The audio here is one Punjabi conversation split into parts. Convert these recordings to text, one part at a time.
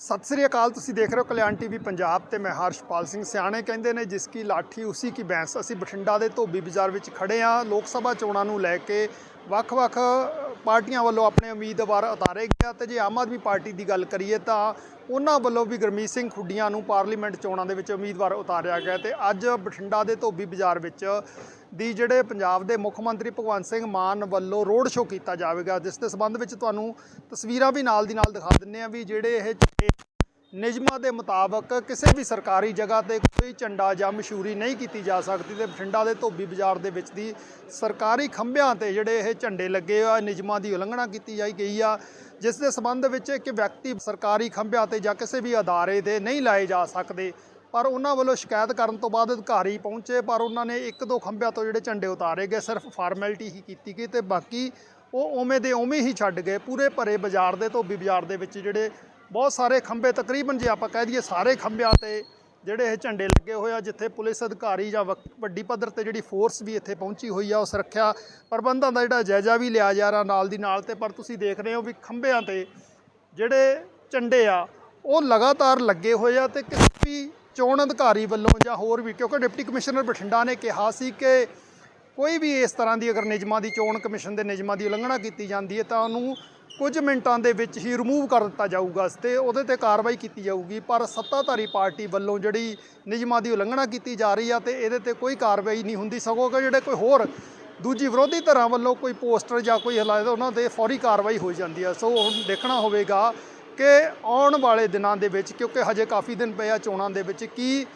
ਸਤਿ ਸ਼੍ਰੀ ਅਕਾਲ, ਤੁਸੀਂ ਦੇਖ ਰਹੇ ਹੋ ਕਲਿਆਣ ਟੀਵੀ ਪੰਜਾਬ ਤੇ ਮੈਂ ਹਰਸ਼ਪਾਲ ਸਿੰਘ ਸਿਆਣੇ ਕਹਿੰਦੇ ਨੇ, ਜਿਸ ਕੀ ਲਾਠੀ, ਉਸੀ ਕੀ ਬੈਂਸ। ਅਸੀਂ ਬਠਿੰਡਾ ਦੇ ਧੋਬੀ ਬਾਜ਼ਾਰ ਵਿੱਚ ਖੜੇ ਆ ਲੋਕ ਸਭਾ ਚੋਣਾਂ ਨੂੰ ਲੈ ਕੇ ਵੱਖ-ਵੱਖ ਪਾਰਟੀਆਂ ਵੱਲੋਂ ਆਪਣੇ ਉਮੀਦਵਾਰ ਉਤਾਰੇ ਗਏ ਆ। ਤੇ ਜੇ ਆਮ ਆਦਮੀ ਪਾਰਟੀ ਦੀ ਗੱਲ ਕਰੀਏ ਤਾਂ ਉਹਨਾਂ ਵੱਲੋਂ ਵੀ ਗੁਰਮੀਤ ਸਿੰਘ ਖੁੱਡੀਆਂ ਨੂੰ ਪਾਰਲੀਮੈਂਟ ਚੋਣਾਂ ਦੇ ਵਿੱਚ ਉਮੀਦਵਾਰ ਉਤਾਰਿਆ ਗਿਆ ਤੇ ਅੱਜ ਬਠਿੰਡਾ ਦੇ ਧੋਬੀ ਬਾਜ਼ਾਰ ਵਿੱਚ ਦੀ ਜਿਹੜੇ ਪੰਜਾਬ ਦੇ ਮੁੱਖ ਮੰਤਰੀ ਭਗਵੰਤ ਸਿੰਘ ਮਾਨ ਵੱਲੋਂ ਰੋਡ ਸ਼ੋਅ ਕੀਤਾ ਜਾਵੇਗਾ, ਜਿਸ ਦੇ ਸਬੰਧ ਵਿੱਚ ਤੁਹਾਨੂੰ ਤਸਵੀਰਾਂ ਵੀ ਨਾਲ ਦੀ ਨਾਲ ਦਿਖਾ ਦਿੰਨੇ ਆ ਵੀ ਜਿਹੜੇ ਇਹ ਨਿਯਮਾਂ ਦੇ ਮੁਤਾਬਕ ਕਿਸੇ ਵੀ ਸਰਕਾਰੀ ਜਗ੍ਹਾ ਤੇ ਕੋਈ ਝੰਡਾ ਜਾਂ ਮਸ਼ਹੂਰੀ ਨਹੀਂ ਕੀਤੀ ਜਾ ਸਕਦੀ ਤੇ ਬਠਿੰਡਾ ਦੇ ਧੋਬੀ ਬਾਜ਼ਾਰ ਦੇ ਵਿੱਚ ਦੀ ਸਰਕਾਰੀ ਖੰਭਿਆਂ ਤੇ ਜਿਹੜੇ ਇਹ ਝੰਡੇ ਲੱਗੇ ਆ, ਨਿਯਮਾਂ ਦੀ ਉਲੰਘਣਾ ਕੀਤੀ ਜਾਈ ਗਈ ਆ, ਜਿਸ ਦੇ ਸਬੰਧ ਵਿੱਚ ਇੱਕ ਵਿਅਕਤੀ ਸਰਕਾਰੀ ਖੰਭਿਆਂ ਤੇ ਜਾਂ ਕਿਸੇ ਵੀ ਅਦਾਰੇ ਤੇ ਨਹੀਂ ਲਾਏ ਜਾ ਸਕਦੇ। ਪਰ ਉਹਨਾਂ ਵੱਲੋਂ ਸ਼ਿਕਾਇਤ ਕਰਨ ਤੋਂ ਬਾਅਦ ਅਧਿਕਾਰੀ ਪਹੁੰਚੇ, ਪਰ ਉਹਨਾਂ ਨੇ ਇੱਕ ਦੋ ਖੰਭਿਆਂ ਤੋਂ ਜਿਹੜੇ ਝੰਡੇ ਉਤਾਰੇ ਗਏ, ਸਿਰਫ ਫਾਰਮੈਲਿਟੀ ਹੀ ਕੀਤੀ ਗਈ ਤੇ ਬਾਕੀ ਉਹ ਉਵੇਂ ਦੇ ਉਵੇਂ ਹੀ ਛੱਡ ਗਏ। ਪੂਰੇ ਭਰੇ ਬਾਜ਼ਾਰ ਦੇ ਧੋਬੀ ਬਾਜ਼ਾਰ ਦੇ ਵਿੱਚ ਜਿਹੜੇ ਬਹੁਤ ਸਾਰੇ ਖੰਭੇ, ਤਕਰੀਬਨ ਜੇ ਆਪਾਂ ਕਹਿ ਦਈਏ ਸਾਰੇ ਖੰਭਿਆਂ ਤੇ ਜਿਹੜੇ ਇਹ ਝੰਡੇ ਲੱਗੇ ਹੋਏ ਆ, ਜਿੱਥੇ ਪੁਲਿਸ ਅਧਿਕਾਰੀ ਜਾਂ ਵਕ- ਵੱਡੀ ਪੱਧਰ ਤੇ ਜਿਹੜੀ ਫੋਰਸ ਵੀ ਇੱਥੇ ਪਹੁੰਚੀ ਹੋਈ ਆ, ਉਹ ਸੁਰੱਖਿਆ ਪ੍ਰਬੰਧਾਂ ਦਾ ਜਿਹੜਾ ਜਾਇਜ਼ਾ ਵੀ ਲਿਆ ਜਾ ਰਿਹਾ ਨਾਲ ਦੀ ਨਾਲ ਤੇ, ਪਰ ਤੁਸੀਂ ਦੇਖ ਰਹੇ ਹੋ ਵੀ ਖੰਭਿਆਂ ਤੇ ਜਿਹੜੇ ਝੰਡੇ ਆ, ਉਹ ਲਗਾਤਾਰ ਲੱਗੇ ਹੋਏ ਆ ਤੇ ਕਿਸੇ ਵੀ ਚੋਣ ਅਧਿਕਾਰੀ ਵੱਲੋਂ ਜਾਂ ਹੋਰ ਵੀ, ਕਿਉਂਕਿ ਡਿਪਟੀ ਕਮਿਸ਼ਨਰ ਬਠਿੰਡਾ ਨੇ ਕਿਹਾ ਸੀ ਕਿ ਕੋਈ ਵੀ ਇਸ ਤਰ੍ਹਾਂ ਦੀ ਅਗਰ ਨਿਯਮਾਂ ਦੀ ਚੋਣ ਕਮਿਸ਼ਨ ਦੇ ਨਿਯਮਾਂ ਦੀ ਉਲੰਘਣਾ ਕੀਤੀ ਜਾਂਦੀ ਹੈ, ਤਾਂ ਉਹਨੂੰ ਕੁਝ ਮਿੰਟਾਂ ਦੇ ਵਿੱਚ ਹੀ ਰਿਮੂਵ ਕਰ ਦਿੱਤਾ ਜਾਊਗਾ ਤੇ। ਉਹਦੇ ਤੇ ਕਾਰਵਾਈ ਕੀਤੀ ਜਾਊਗੀ, ਪਰ ਸੱਤਾਧਾਰੀ ਪਾਰਟੀ ਵੱਲੋਂ ਜਿਹੜੀ ਨਿਯਮਾਂ ਦੀ ਉਲੰਘਣਾ ਕੀਤੀ ਜਾ ਰਹੀ ਆ ਤੇ ਇਹਦੇ ਤੇ ਕੋਈ ਕਾਰਵਾਈ ਨਹੀਂ ਹੁੰਦੀ। ਸਗੋਂ ਕਿ ਜਿਹੜੇ ਕੋਈ ਹੋਰ ਦੂਜੀ ਵਿਰੋਧੀ ਧਿਰਾਂ ਵੱਲੋਂ ਕੋਈ ਪੋਸਟਰ ਜਾਂ ਕੋਈ ਹਲਾਏ ਉਹਨਾਂ ਤੇ ਫੌਰੀ ਕਾਰਵਾਈ ਹੋ ਜਾਂਦੀ ਆ। ਸੋ ਹੁਣ ਦੇਖਣਾ ਹੋਵੇਗਾ ਕਿ ਆਉਣ ਵਾਲੇ ਦਿਨਾਂ ਦੇ ਵਿੱਚ, ਕਿਉਂਕਿ ਹਜੇ ਕਾਫੀ ਦਿਨ ਪਏ ਆ ਚੋਣਾਂ ਦੇ ਵਿੱਚ, ਕੀ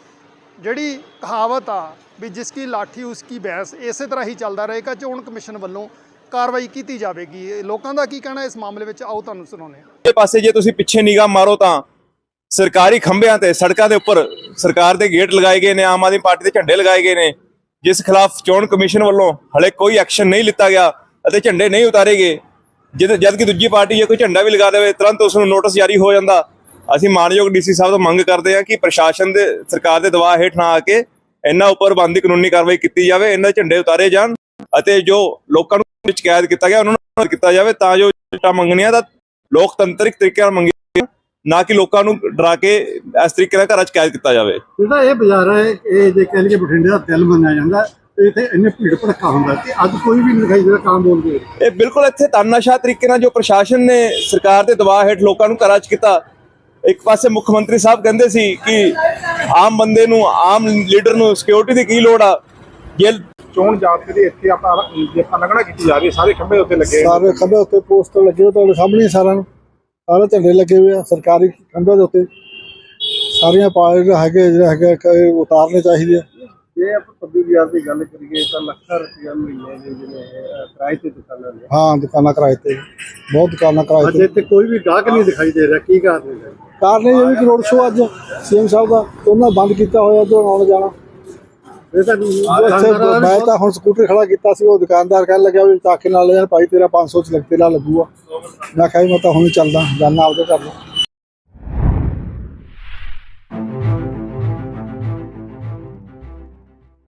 ਜਿਹੜੀ ਕਹਾਵਤ ਆ ਵੀ ਜਿਸ ਕੀ ਲਾਠੀ ਉਸ ਕੀ ਬੈਂਸ ਇਸੇ ਤਰ੍ਹਾਂ ਹੀ ਚੱਲਦਾ ਰਹੇਗਾ ਚੋਣ ਕਮਿਸ਼ਨ ਵੱਲੋਂ। ਕਾਰਵਾਈ ਕੀਤੀ ਜਾਵੇਗੀ। ਲੋਕਾਂ ਦਾ ਕੀ ਕਹਿਣਾ ਇਸ ਮਾਮਲੇ ਵਿੱਚ ਆਓ ਤੁਹਾਨੂੰ ਸੁਣਾਉਂਦੇ ਹਾਂ। ਇਹ ਪਾਸੇ ਜੇ ਤੁਸੀਂ ਪਿੱਛੇ ਨਿਗਾਹ ਮਾਰੋ ਤਾਂ ਸਰਕਾਰੀ ਖੰਭਿਆਂ ਤੇ, ਸੜਕਾਂ ਦੇ ਉੱਪਰ ਸਰਕਾਰ ਦੇ ਗੇਟ ਲਗਾਏ ਗਏ ਨੇ, ਆਮ ਆਦਮੀ ਪਾਰਟੀ ਦੇ ਝੰਡੇ ਲਗਾਏ ਗਏ ਨੇ, ਜਿਸ ਖਿਲਾਫ ਚੋਣ ਕਮਿਸ਼ਨ ਵੱਲੋਂ ਹਲੇ ਕੋਈ ਐਕਸ਼ਨ ਨਹੀਂ ਲਿੱਤਾ ਗਿਆ ਅਤੇ ਝੰਡੇ ਨਹੀਂ ਉਤਾਰੇ ਗਏ ਜਦ ਜਦ ਕਿ ਦੂਜੀ ਪਾਰਟੀ ਜੇ ਕੋਈ ਝੰਡਾ ਵੀ ਲਗਾ ਦੇਵੇ, ਤੁਰੰਤ ਉਸ ਨੂੰ ਨੋਟਿਸ ਜਾਰੀ ਹੋ ਜਾਂਦਾ। ਅਸੀਂ ਮਾਨਯੋਗ ਡੀਸੀ ਸਾਹਿਬ ਤੋਂ ਮੰਗ ਕਰਦੇ ਹਾਂ ਕਿ ਪ੍ਰਸ਼ਾਸਨ ਦੇ, ਸਰਕਾਰ ਦੇ ਦਬਾਅ ਹੇਠ ਨਾ ਆ ਕੇ ਇਹਨਾਂ ਉੱਪਰ ਬੰਦੀ ਕਾਨੂੰਨੀ ਕਾਰਵਾਈ ਕੀਤੀ ਜਾਵੇ, ਇਹਨਾਂ ਦੇ ਝੰਡੇ ਉਤਾਰੇ ਜਾਣ ਅਤੇ ਜੋ ਲੋਕਾਂ ਨੂੰ ਸ਼ਿਕਾਇਤ ਕੀਤਾ ਗਿਆ ਉਹਨਾਂ ਨੂੰ ਕੀਤਾ ਜਾਵੇ ਤਾਂ ਜੋ ਟਾ ਮੰਗਣੀਆਂ ਦਾ ਲੋਕਤੰਤਰਿਕ ਤਰੀਕੇ ਨਾਲ ਮੰਗੀਆਂ ਨਾ ਕਿ ਲੋਕਾਂ ਨੂੰ ਡਰਾ ਕੇ ਇਸ ਤਰੀਕੇ ਨਾਲ ਘਰਾਂ 'ਚ ਕੈਦ ਕੀਤਾ ਜਾਵੇ। ਜਿਹੜਾ ਇਹ ਬਾਜ਼ਾਰ ਹੈ ਇਹ ਜੇ ਕਹਿ ਲਈਏ ਬਠਿੰਡੇ ਦਾ ਦਿਲ ਮੰਨਿਆ ਜਾਂਦਾ ਤੇ ਇੱਥੇ ਇੰਨੇ ਭੀੜ ਭੜਕਾ ਹੁੰਦਾ ਤੇ ਅੱਜ ਕੋਈ ਵੀ ਨਹੀਂ ਦਿਖਾਈ ਜਿਹੜਾ ਕੰਮ ਬੋਲਦੇ ਇਹ ਬਿਲਕੁਲ ਇੱਥੇ ਤਾਨਾਸ਼ਾਹ ਤਰੀਕੇ ਨਾਲ ਜੋ ਪ੍ਰਸ਼ਾਸਨ ਨੇ ਸਰਕਾਰ ਦੇ ਦਬਾਅ ਹੇਠ ਲੋਕਾਂ ਨੂੰ ਘਰਾਂ 'ਚ ਕੀਤਾ ਇੱਕ ਪਾਸੇ ਮੁੱਖ ਮੰਤਰੀ ਸਾਹਿਬ ਕਹਿੰਦੇ ਸੀ ਕਿ ਆਮ ਬੰਦੇ ਨੂੰ ਆਮ ਲੀਡਰ ਨੂੰ ਸਿਕਿਉਰਿਟੀ ਦੀ ਕੀ ਲੋੜ ਆ? ਜੇ ਚੋਣ ਜਾਬਤੇ ਦੇ ਇੱਥੇ ਆਪਾਂ ਜੇ ਆਪਾਂ ਲੰਘਣਾ ਕੀਤੀ ਜਾ ਰਹੀ ਹੈ ਸਾਰੇ ਖੰਭੇ ਉੱਤੇ ਲੱਗੇ ਹੋਏ ਨੇ। ਸਾਰੇ ਖੰਭੇ ਉੱਤੇ ਪੋਸਟਰ ਲੱਗੇ ਹੋਏ ਤੁਹਾਡੇ ਸਾਹਮਣੇ ਹੀ ਸਾਰਿਆਂ ਨੂੰ। ਸਾਰੇ ਝੰਡੇ ਲੱਗੇ ਹੋਏ ਆ ਸਰਕਾਰੀ ਖੰਭੇ ਦੇ ਉੱਤੇ। ਸਾਰੀਆਂ ਪਾਰਟੀਆਂ ਹੈਗੇ ਜਿਹੜੇ ਹੈਗੇ ਕਿ ਉਤਾਰਨੇ ਚਾਹੀਦੇ ਆ। ਜੇ ਆਪਾਂ ਪੱਬੀ ਬਾਜ਼ਾਰ ਦੀ ਗੱਲ ਕਰੀਏ ਤਾਂ ਲੱਖਾਂ ਰੁਪਏ ਮਹੀਨੇ ਦੇ ਇਹ ਕਿਰਾਏ ਤੇ ਦੁਕਾਨਾਂ ਨੇ ਹਾਂ ਦੁਕਾਨਾਂ ਕਿਰਾਏ ਤੇ। ਬਹੁਤ ਦੁਕਾਨਾਂ ਕਿਰਾਏ ਤੇ। ਇੱਥੇ ਕੋਈ ਵੀ ਗਾਹਕ ਨਹੀਂ ਦਿਖਾਈ ਦੇ ਰਿਹਾ ਕੀ ਕਾਰਨ ਹੈ ਕਾਰਨ ਇਹ ਵੀ ਕਰੋੜ ਸ਼ੋ ਅੱਜ ਸੀਐਮ ਸਾਹਿਬ ਦਾ ਉਹਨਾਂ ਬੰਦ ਕੀਤਾ ਹੋਇਆ ਜੋ ਆਉਣ ਜਾਣਾ। ਇਹ ਮੈਂ ਤਾਂ ਹੁਣ ਸਕੂਟਰ ਖੜਾ ਕੀਤਾ ਸੀ ਉਹ ਦੁਕਾਨਦਾਰ ਕਹਿਣ ਲੱਗਿਆ ਵੀ ਤਾਕੇ ਨਾਲ ਯਾਰ ਭਾਈ ਤੇਰਾ 500 ਚ ਲੱਗ ਤੇਰਾ ਲੱਗੂਗਾ। ਮੈਂ ਕਿਹਾ ਜੀ ਮੈਂ ਤਾਂ ਹੁਣ ਹੀ ਚੱਲਦਾ ਜਾਨਾ ਆਪਦੇ ਘਰ ਨੂੰ।